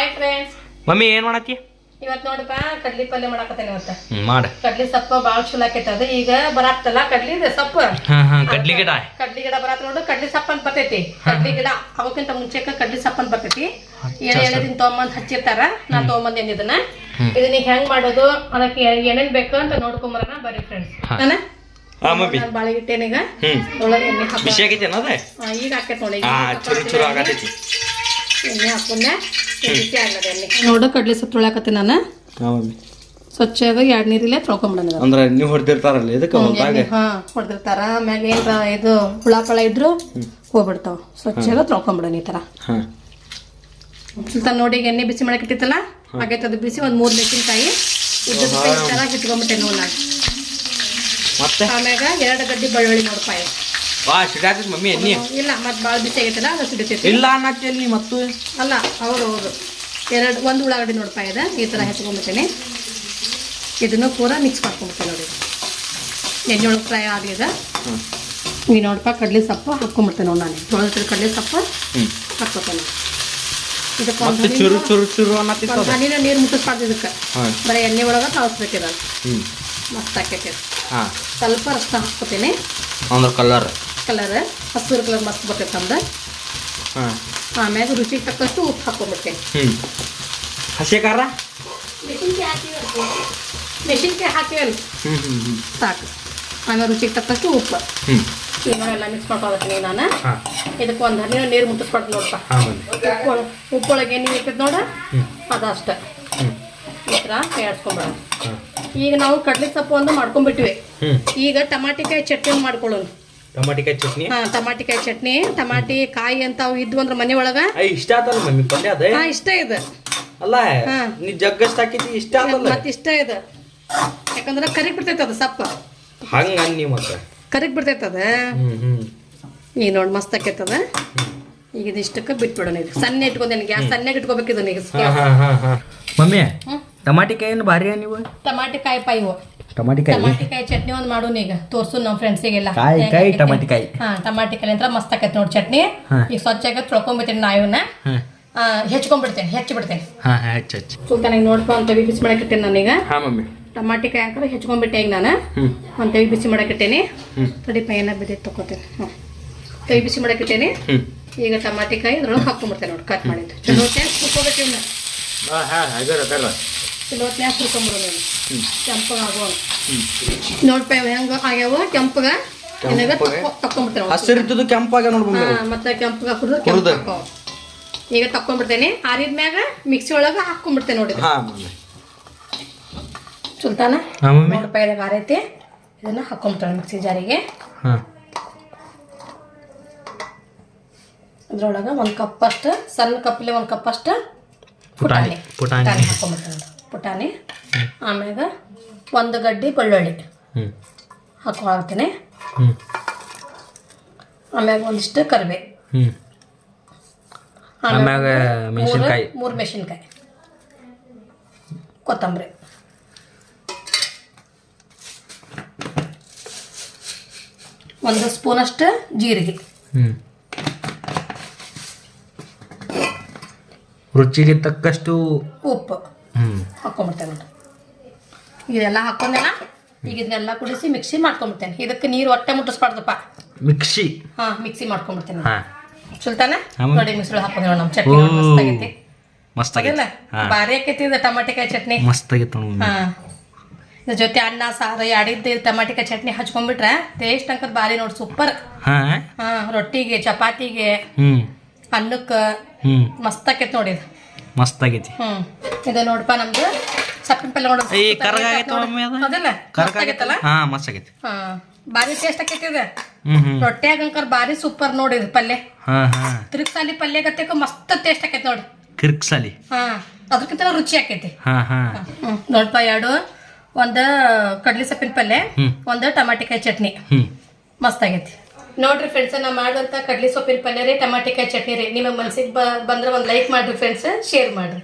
Hi friends mummy ಏನ್ ಮಾಡತ್ತಿ? ಇವತ್ ನೋಡಪ್ಪ ಕಡ್ಲಿ ಪಲ್ಯ ಮಾಡಾಕತ್ತೇನೆ ಇವತ್ತ. ಮಾಡ. ಕಡ್ಲಿ ಸಪ್ಪ ಬಾಳ ಚಲೋ ಆಕೈತದ ಅದು. ಈಗ ಬರಾತಲ್ಲ ಕಡ್ಲಿ ಸಪ್ಪ. ಕಡ್ಲಿ ಗಿಡ. ಕಡ್ಲಿ ಗಿಡ ಬರಾತ್ ನೋಡು ಕಡ್ಲಿ ಸೊಪ್ಪ ಅಂತ ಬರ್ತೈತಿ. ಕಡ್ಲಿ ಗಿಡ ಅವಕ್ಕಿಂತ ಮುಂಚೆಕ ಕಡ್ಲಿ ಸಪ್ಪ ಅಂತ ಬರ್ತೈತಿ. ಎಣ್ಣೆ ಎಣ್ಣೆ ದಿನ ತೊಗೊಂಬಂದ್ ಹಚ್ಚಿರ್ತಾರ. ನಾ ತೊಗೊಂಬಂದೇನಿ ಇದನ್ನ. ಇದನ್ನ ಹೆಂಗ್ ಮಾಡೋದು ಅದಕ್ಕೆ ಏನೇನ್ ಬೇಕು ಅಂತ ನೋಡ್ಕೊಂಬರೋಣ ಬರ್ರಿ ಫ್ರೆಂಡ್ಸ್ ಹಾ. ನಾನು ಹಾ ಮಮ್ಮಿ. ಬಾಳೆ ಇಟ್ಟೇನೀಗ ಹ್ಮ್. ಒಳಗೆ ಎಣ್ಣೆ ಹಾಕ ಈಗ ಹಾಕೈತ್ ನೋಡಿ ಎಣ್ಣೆ ಹಾಕೊಂಡೆ ನೋಡು ಕಡ್ಲಿ ಸೊಪ್ಪು ನಾನು. ಹಾ ಎರಡ್ ನೀರಿಲ್ಲ ತೊಳ್ಕೊಂಬಿಡೋಣ ಅಂದ್ರೆ ನೀವು ಹೊಡೆದಿರ್ತಾರಲ್ಲ ಇದಕ್ಕೆ ಹೊಲ್ದಾಗ ಹಾ ಹೊಡೆದಿರ್ತಾರ. ಆಮ್ಯಾಗ ಏನ್ರ ಇದು ಹುಳ ಪಳ ಇದ್ರು ಹೋಗ್ಬಿಡ್ತಾವ. ಸ್ವಚ್ಛಾಗ ತೊಳ್ಕೊಂಬಿಡೋಣ ಈ ತರ. ಸುಲ್ತಾನ್ ನೋಡಿ ಈಗ ಎಣ್ಣೆ ಬಿಸಿ ಮಾಡಕ್ಕೆ ಇಟ್ಟಿತ್ತಲ್ಲ ಆಗೈತೆ ಅದು ಬಿಸಿ ಒಂದ್ ಮೂರ್ ಮೆಣಸಿನ್ಕಾಯಿ ಇಟ್ಕೊಂಬಿಟ್ಟೆ ನೋಡ್ ನಾನು. ಮತ್ತೆ? ಆಮ್ಯಾಗ ಎರಡು ಗಡ್ಡಿ ಬೆಳ್ಳುಳ್ಳಿ ನೋಡ್ಪಾಯಿ ವಾ ಸಿಡಾತೈತಿ ಮಮ್ಮಿ ಎಣ್ಣಿ. ಇಲ್ಲ ಮತ್ತೆ ಭಾಳ ಬಿಸಿ ಆಗೈತಲ್ಲ ಅದು ಸಿಡಿತೈತಿ ಇಲ್ಲ ಅನ್ನತ್ತಿ ಅಲ್ಲಿ ಮತ್ತು. ಅಲ್ಲ ಹೌದು ಹೌದು. ಎರಡು ಒಂದು ಉಳ್ಳಾಗಡ್ಡಿ ನೋಡ್ಪಾ ಇದೆ. ಈ ಥರ ಹೆಚ್ಕೊಂಡ್ಬಿಟ್ಟೇನೆ ಇದನ್ನು ಪೂರ ಮಿಕ್ಸ್ ಮಾಡ್ಕೊಂಡ್ಬಿಡ್ತೀನಿ ನೋಡಿ. ಎಣ್ಣೆ ಒಳಗೆ ಫ್ರೈ ಆಗಿದೆ ಈಗ ನೋಡಪ್ಪ ಕಡಲೆ ಸೊಪ್ಪು ಹಾಕ್ಕೊಂಡ್ಬಿಡ್ತೇನೆ ನೋಡಿ ನಾನು. ತೊಳೆದಿರೋ ಕಡಲೆ ಸೊಪ್ಪು ಹಾಕ್ಕೊತೇನೆ ಇದಕ್ಕೆ ಚುರು ಚುರು ಚುರು ಅನ್ನತ್ತಿತ್ತು ಹನಿನ ನೀರು ಮುಟ್ಟಿಸ್ಬಾರ್ದು ಇದಕ್ಕೆ. ಬರೀ ಎಣ್ಣೆ ಒಳಗೆ ಕಳಿಸ್ಬೇಕಿದ ಹ್ಮ್. ಮಸ್ತ್ ಆಕೈತಿ ಹಾ. ಸ್ವಲ್ಪ ರಸ್ತ ಹಾಕ್ಕೊತೇನೆ ಅಂದ್ರ ಕಲರ್ ಕಲರ್ ಹಸಿರು ಕಲರ್ ಮಸ್ತ್ ಬರ್ತೈತೆ ನಮ್ದು. ಹಾ. ಆಮ್ಯಾಗ ರುಚಿಗೆ ತಕ್ಕಷ್ಟು ಉಪ್ಪು ಹಾಕ್ಕೊಂಡ್ಬಿಡ್ತೀನಿ. ಹ್ಮ್. ಹಸಿ ಖಾರ ಮೆಣಸಿನ್ಕಾಯಿ ಹಾಕಿವಲ್ಲ? ಮೆಣಸಿನ್ಕಾಯಿ ಸಾಕು. ಆಮೇಲೆ ರುಚಿಗೆ ತಕ್ಕಷ್ಟು ಉಪ್ಪು. ಈಗ ಎಲ್ಲ ಮಿಕ್ಸ್ ಮಾಡ್ಕೊಳ್ತೀನಿ ನಾನು. ಹಾ. ಇದಕ್ಕೆ ಒಂದು ಹನಿ ನೀರು ಮುಟ್ಟಿಸ್ಕೊಡ್ತೀನಿ ನೋಡಪ್ಪ ಉಪ್ಪು ಉಪ್ಪೊಳಗೆ ಏನು ಇರ್ತದೆ ನೋಡ? ಅದಷ್ಟೆ ಅದಷ್ಟೇ. ಹ್ಮ್. ಈ ಥರ ಬೇಯಿಸ್ಕೊಂಬಿಡ ಈಗ ನಾವು ಕಡ್ಲೆ ಸೊಪ್ಪು ಒಂದು ಮಾಡ್ಕೊಂಡ್ಬಿಟ್ವಿ. ಈಗ ಟಮಾಟಿಕಾಯಿ ಚಟ್ನಿ ಮಾಡ್ಕೊಳ್ಳೋಣ. ಟಮಾಟಿಕಾಯಿ ಚಟ್ನಿ. ಹಾ ಟಮಾಟಿಕಾಯಿ ಚಟ್ನಿ ಟಮಾಟಿ ಕಾಯಿ ಅಂತ ಅವು ಇದ್ವು ಅಂದ್ರೆ ಮನೆ ಒಳಗ. ಐ ಇಷ್ಟ ಆತಲ್ಲ ಮಮ್ಮಿ ಪಲ್ಯ ಅದ? ಹಾ ಇಷ್ಟ ಇದೆ. ಅಲ್ಲ ಹಾ. ನೀ ಜಗ್ಗಷ್ಟ ಹಾಕಿತಿ ಇಷ್ಟ ಆತಲ್ಲ? ಮತ್ತೆ ಇಷ್ಟ ಇದೆ. ಯಾಕಂದ್ರೆ ಕರಿಗ್ ಬಿಡ್ತೈತೆ ಅದು ಸಪ್ಪ. ಹಂಗ ಅನ್ನಿ ಮತ್ತೆ. ಕರಿಗ್ ಬಿಡ್ತೈತೆ ಅದ. ಹ್ಮ್ ಹ್ಮ್. ಈಗ ನೋಡಿ ಮಸ್ತ್ ಆಕೈತದ. ಈಗ ಇದಿಷ್ಟಕ್ಕೆ ಬಿಟ್ಬಿಡೋಣ ಇದು ಸಣ್ಣ ಇಟ್ಕೊಂಡೇನೆ ಗ್ಯಾಸ್ ಸಣ್ಣಗೆ ಇಟ್ಕೋಬೇಕು ಇದನ್ನ ಈಗ ಹಾ ಹಾ ಹಾ ಹಾ. ಮಮ್ಮಿ ಹ್ಮ್. ಟಮಾಟಿಕಾಯಿ ಏನು ಭಾರಿ ನೀವು ಟಮಾಟಿಕಾಯಿ ಪೈ ಇವು ಟಮಾಟಿಕಾಯಿ ಟಮಾಟಿಕಾಯಿ ಚಟ್ನಿ ಒಂದ್ ಮಾಡೋಣ ಈಗ. ತೋರ್ಸು ನಮ್ಮ ಫ್ರೆಂಡ್ಸಿಗೆಲ್ಲ ಕಾಯಿ ಕಾಯಿ ಟಮಾಟಿಕಾಯಿ ಹಾ ಟಮಾಟಿಕಾಯಿ ಅಂತ ಮಸ್ತ್ ಆಕೈತೆ ನೋಡಿ ಚಟ್ನಿ. ಹಾ. ಈಗ ಸ್ವಚ್ಛಾಗಿ ತೊಳ್ಕೊಂಬಿಡ್ತೀನಿ ನಾ ಇವನ್ನ ಹಾ. ಆ, ಹೆಚ್ಚಿಕೊಂಡ್ಬಿಡ್ತೇನೆ ಹೆಚ್ಚಿ ಬಿಡ್ತೇನೆ ಹಾ ಹಚ್ಚ ಹಚ್ಚ. ಸುಲ್ತಾನಾಗಿ ನೋಡ್ಕೊ ಅಂತ ಬಿಸಿ ಮಾಡಕ್ಕಿಟ್ಟೇನೆ ನಾನೀಗ ಹಾ ಮಮ್ಮಿ. ಟಮಾಟಿಕಾಯಿ ಹಾಕಿದ್ರೆ ಹೆಚ್ಕೊಂಡ್ಬಿಟ್ಟೆ ಈಗ ನಾನು. ಹ್ಮ್. ಒಂದು ತವಿ ಬಿಸಿ ಮಾಡಕ್ಕಿಟ್ಟೇನಿ ಹ್ಮ್. ತಡಿ ಪೈನ ಬಿದ್ದೆ ತಗೋತೇನೆ ಹ್ಞೂ ತವಿ ಬಿಸಿ ಮಾಡಕ್ಕಿಟ್ಟೇನಿ ಹ್ಮ್. ಈಗ ಟಮಾಟಿಕಾಯಿ ಅದ್ರೊಳಗೆ ಹಾಕೊಂಡ್ಬಿಡ್ತೇನೆ ನೋಡಿ ಕಟ್ ಮಾಡಿದ್ದು. ಚಲೋ ಹುರ್ಕೋಬೇಕು ಇವನ್ನ ಹಾಂ ಹಾಂ ಅದರ ಅದರ ಚಲೋ ಹೊತ್ನ್ಯಾಗ ಹುರ್ಕೊಂಬಿಡೋದು ಇವನ್ನ ಹ್ಮ್. ಕೆಂಪಗ ಆಗುವ ಹ್ಮ್. ನೋಡ್ಪ ಹೆಂಗ ಆಗ್ಯಾವ? ಕೆಂಪಗ? ಏನಾಗ ತಕೊಂಡ್ಬಿಡ್ತೇನೆ ಹಸಿರಿದ್ದು ಕೆಂಪಾಗ ನೋಡ್ಬೋದು ಮತ್ತೆ ಕೆಂಪಗ ಹುರಿದು. ಕೆಂಪು ಈಗ ತಕೊಂಡ್ಬಿಡ್ತೇನೆ ಆರಿದ್ಮ್ಯಾಗ ಮಿಕ್ಸಿ ಒಳಗೆ ಹಾಕ್ಕೊಂಡ್ಬಿಡ್ತೇನೆ ನೋಡಿ ಹಾ ಮಮ್ಮಿ. ಸುಲ್ತಾನ? ಹಾ ಮಮ್ಮಿ. ನೋಡಪ್ಪ ಇದಾಗ ಆರೈತಿ ಇದನ್ನ ಹಾಕೊಂಡ್ಬಿಡ್ತಾಳೆ ಮಿಕ್ಸಿ ಜಾರಿಗೆ. ಅದ್ರೊಳಗ ಅದ್ರೊಳಗೆ ಒಂದು ಕಪ್ ಅಷ್ಟು ಸಣ್ಣ ಕಪ್ಪಲ್ಲಿ ಒಂದು ಕಪ್ ಅಷ್ಟು ಪುಟಾಣಿ. ಪುಟಾಣಿ. ಪುಟಾಣಿ ಹಾಕೊಂಡ್ಬಿಡ್ತಾಳೆ ಪುಟಾಣಿ ಆಮ್ಯಾಗ ಒಂದು ಗಡ್ಡಿ ಬೆಳ್ಳುಳ್ಳಿ ಹಾಕೊಳತ್ತೀನಿ ಆಮ್ಯಾಗ ಒಂದಿಷ್ಟು ಕರಿಬೇ ಆಮ್ಯಾಗ ಮೆಣಸಿನ್ಕಾಯಿ. ಮೂರು ಮೆಣಸಿನ್ಕಾಯಿ. ಕೊತ್ತಂಬರಿ. ಒಂದು ಸ್ಪೂನ್ ಅಷ್ಟು ಜೀರಿಗೆ ರುಚಿಗೆ ತಕ್ಕಷ್ಟು ಉಪ್ಪು. ಹ್ಮ್ ಹಾಕೊಂಡ್ಬಿಡ್ತೇನೆ ನೋಡ್ರಿ. ಇದೆಲ್ಲ ಹಾಕೊಂಡೆಲ್ಲ ಈಗ ಇದನ್ನೆಲ್ಲ ಕುಡಿಸಿ ಮಿಕ್ಸಿ ಮಾಡ್ಕೊಂಡ್ಬಿಡ್ತೇನೆ. ಇದಕ್ಕೆ ನೀರು ಹೊಟ್ಟೆ ಮುಟ್ಟಿಸ್ಬಾರ್ದಪ್ಪ. ಮಿಕ್ಸಿ? ಹಾ ಮಿಕ್ಸಿ ಮಾಡ್ಕೊಂಡ್ಬಿಡ್ತೇನೆ ಸುಲ್ತಾನೆ? ನೋಡಿ ಒಳಗೆ ಹಾಕೊಂಡ್ರೆ ನಮ್ಮ ಚಟ್ನಿ ಮಸ್ತಾಗೈತಿ ಮಸ್ತ್ ಆಗೈತಿ ಮಸ್ತ್ ಅದಿಲ್ಲ ಆಗೈತೆ ಹಾ. ಭಾರಿ ಆಕೈತಿ ಇದು ಟಮಾಟಿಕಾಯಿ ಚಟ್ನಿ. ಮಸ್ತ್ ಆಗಿತ್ತು ನೋಡಿ ಹಾ. ಇದ್ರ ಜೊತೆ ಅನ್ನ ಸಾರು ಆಡಿದ್ದು ಟಮಾಟಿಕಾಯಿ ಚಟ್ನಿ ಹಚ್ಕೊಂಡ್ಬಿಟ್ರೆ ಟೇಸ್ಟ್ ಅಂಕದ್ ಭಾರಿ ನೋಡಿ ಸೂಪರ್ ಹಾ. ರೊಟ್ಟಿಗೆ ಚಪಾತಿಗೆ ಅನ್ನಕ್ಕ ಮಸ್ತ್ ಆಕೈತಿ ನೋಡಿ ಇದು. ಮಸ್ತ್ ಆಗೈತಿ ಹ್ಮ್. ಇದು ನೋಡಪ್ಪ ನಮ್ದು. ಸಪ್ಪಿನ ಪಲ್ಯ ನೋಡ ಈ ಕರ್ಗ ಆಗೈತೆ ಮಮ್ಮಿ ಅದು. ಅದಲ್ಲ? ಕರ್ಗ ಆಗೈತಲ್ಲ ಹಾ ಮಸ್ತ್ ಆಗೈತಿ ಹಾ. ಟೇಸ್ಟ್ ಆಕೈತಿ ಇದು ಹ್ಮ್ ಹ್ಮ್. ರೊಟ್ಟಿಯಾಗ ಅಂಕರ್ ಭಾರಿ ಸೂಪರ್ ನೋಡಿ ಇದು ಪಲ್ಯ. ಹಾ ಹಾ. ತಿರುಗ್ಸಾಲಿ ಪಲ್ಯ ಗತ್ತೆಕ ಮಸ್ತ್ ಟೇಸ್ಟ್ ಆಕೈತಿ ನೋಡಿ. ಕಿರ್ಕ್ಸಾಲಿ ಹಾ. ಅದಕ್ಕಿಂತ ರುಚಿ ಆಕೈತಿ. ಹಾ ಹಾ. ಹ್ಮ್. ನೋಡಪ್ಪ ಎರಡು ಒಂದ ಕಡ್ಲಿ ಸೊಪ್ಪಿನ ಪಲ್ಯ ಒಂದ ಟಮಾಟಿಕಾಯಿ ಚಟ್ನಿ. ಮಸ್ತ್ ಆಗೈತಿ. ನೋಡ್ರಿ ಫ್ರೆಂಡ್ಸ್ ನಾ ಮಾಡುವಂತ ಕಡ್ಲಿ ಸೊಪ್ಪಿನ ಪಲ್ಯ ರೀ ಟಮಾಟಿಕಾಯಿ ಚಟ್ನಿ ರೀ ನಿಮಗೆ ಮನ್ಸಿಗೆ ಬಂದ್ರೆ ಒಂದು ಲೈಕ್ ಮಾಡ್ರಿ ಫ್ರೆಂಡ್ಸ್ ಶೇರ್ ಮಾಡ್ರಿ.